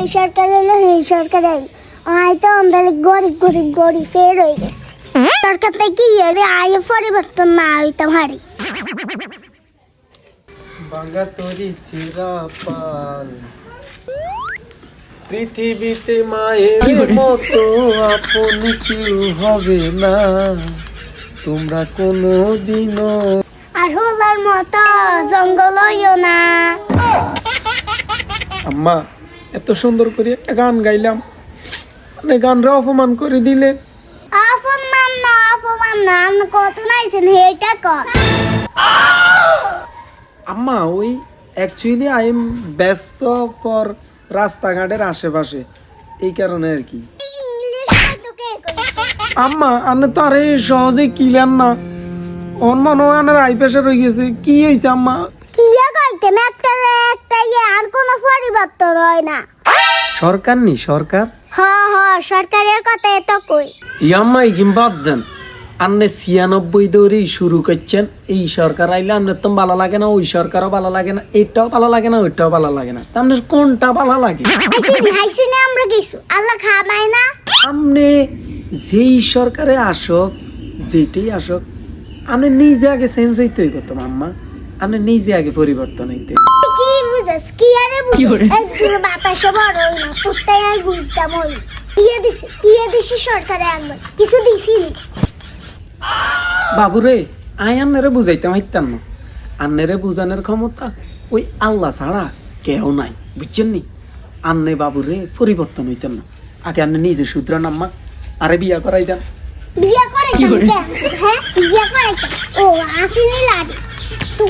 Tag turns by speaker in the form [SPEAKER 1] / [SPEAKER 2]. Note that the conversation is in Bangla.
[SPEAKER 1] এই সরকার এলো এই সরকার এলো হয়তো আমাদের গরিব গরিব গরিব ফের হয়ে গেছে। সরকার থেকে এলে আয় পরিবর্তন না হইতাম হারি
[SPEAKER 2] বাঙ্গা তরি চিরা পাল পৃথিবীতে মায়ের মতো আপন কেউ হবে না। তোমরা কোনো দিনও
[SPEAKER 1] আর হলার মতো জঙ্গল হইও না।
[SPEAKER 2] আম্মা এত সুন্দর করে একটা গান গাইলাম। মানে গানরা অপমান করে দিলে।
[SPEAKER 1] অপমান না অপমান না আপনি কত নাইছেন সেইটা কন।
[SPEAKER 2] আম্মা ওই অ্যাকচুয়ালি আই এম ব্যস্ত ফর রাস্তাঘাটের আশেপাশে। এই কারণে আর কি। আম্মা আনে তো আরে সহজে কিলেন না। মনে হয় আনার আই প্রেশার হয়ে গেছে। কি হয়েছে আম্মা?
[SPEAKER 1] না।
[SPEAKER 2] সরকার নি সরকার?
[SPEAKER 1] হ হ সরকারের কথা এত কই?
[SPEAKER 2] ইয়াম্মা বাদ দেন। আপনি ছিয়ানব্বই দৌড়েই শুরু করছেন। এই সরকার আইলে আপনার তো ভালো লাগে না ওই সরকারও ভালো লাগে না এইটাও ভালো লাগে না ওইটাও ভালো লাগে না। আপনার কোনটা ভালো লাগে?
[SPEAKER 1] হাইসিনি আমরা কিছু আল্লাহ না।
[SPEAKER 2] আপনি যেই সরকারে আসক যেটাই আসক আপনি নিজে আগে চেঞ্জ হইতে হইব তো আম্মা আপনি নিজে আগে পরিবর্তন হইতে
[SPEAKER 1] কি আরে দুটো বাতাসে বড় হই না বুঝতাম হই। দিয়ে দিছে দিয়ে দিছে সরকারে আনবে কিছু দিছিনি।
[SPEAKER 2] বাবুরে আই আন্নারে বুঝাইতাম হাইতাম না। আন্নারে বুঝানোর ক্ষমতা ওই আল্লাহ ছাড়া কেউ নাই বুঝছেন নি? আন্নে বাবুরে পরিবর্তন হইতেন না। আগে আন্নে নিজে শুধরান আম্মা। আরে বিয়া করাই দেন
[SPEAKER 1] বিয়ে করে কেন হ্যাঁ বিয়ে করে কেন? ও আসিনি লাডি। তো